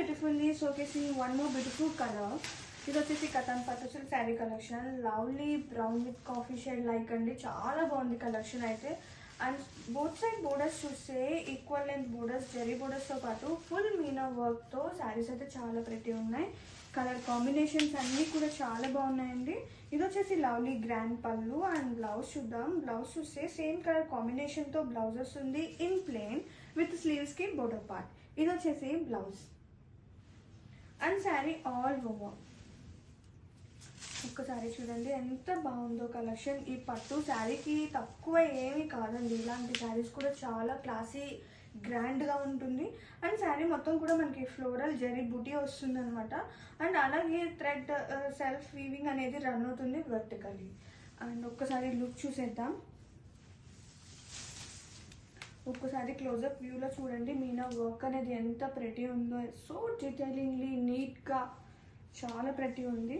Beautifully showcasing one more beautiful colour ఇది వచ్చేసి కథన్ పట్టు sari collection. Lovely brown with coffee shade like అండి. చాలా బాగుంది కలెక్షన్ అయితే. అండ్ బోత్ సైడ్ బోర్డర్స్ చూస్తే ఈక్వల్ లెంత్ బోర్డర్స్ జెరీ బోర్డర్స్తో పాటు ఫుల్ మీనా వర్క్తో శారీస్ అయితే చాలా ప్రతి ఉన్నాయి. కలర్ కాంబినేషన్స్ అన్నీ కూడా చాలా బాగున్నాయండి. ఇది వచ్చేసి lovely grand pallu and blouse చూద్దాం. బ్లౌజ్ చూస్తే సేమ్ కలర్ కాంబినేషన్తో బ్లౌజ్ వస్తుంది ఇన్ ప్లేన్ విత్ స్లీవ్స్కి బోర్డర్ పార్ట్ ఇది వచ్చేసి blouse and sari all over ఒక్కసారి చూడండి ఎంత బాగుందో కలెక్షన్. ఈ పట్టు శారీకి తక్కువ ఏమీ కాదండి. ఇలాంటి శారీస్ కూడా చాలా క్లాసీ గ్రాండ్గా ఉంటుంది. అండ్ శారీ మొత్తం కూడా మనకి ఫ్లోరల్ జరీ బుటీ వస్తుంది అనమాట అండ్ అలాగే థ్రెడ్ సెల్ఫ్ వీవింగ్ అనేది రన్ అవుతుంది వర్టికలీ అండ్ ఒక్కసారి లుక్ చూసేద్దాం. ఒక్కసారి క్లోజప్ వ్యూలో చూడండి. మీనా వర్క్ అనేది ఎంత ప్రతి ఉందో సో డీటెయిలింగ్లీ నీట్గా చాలా ప్రతి ఉంది.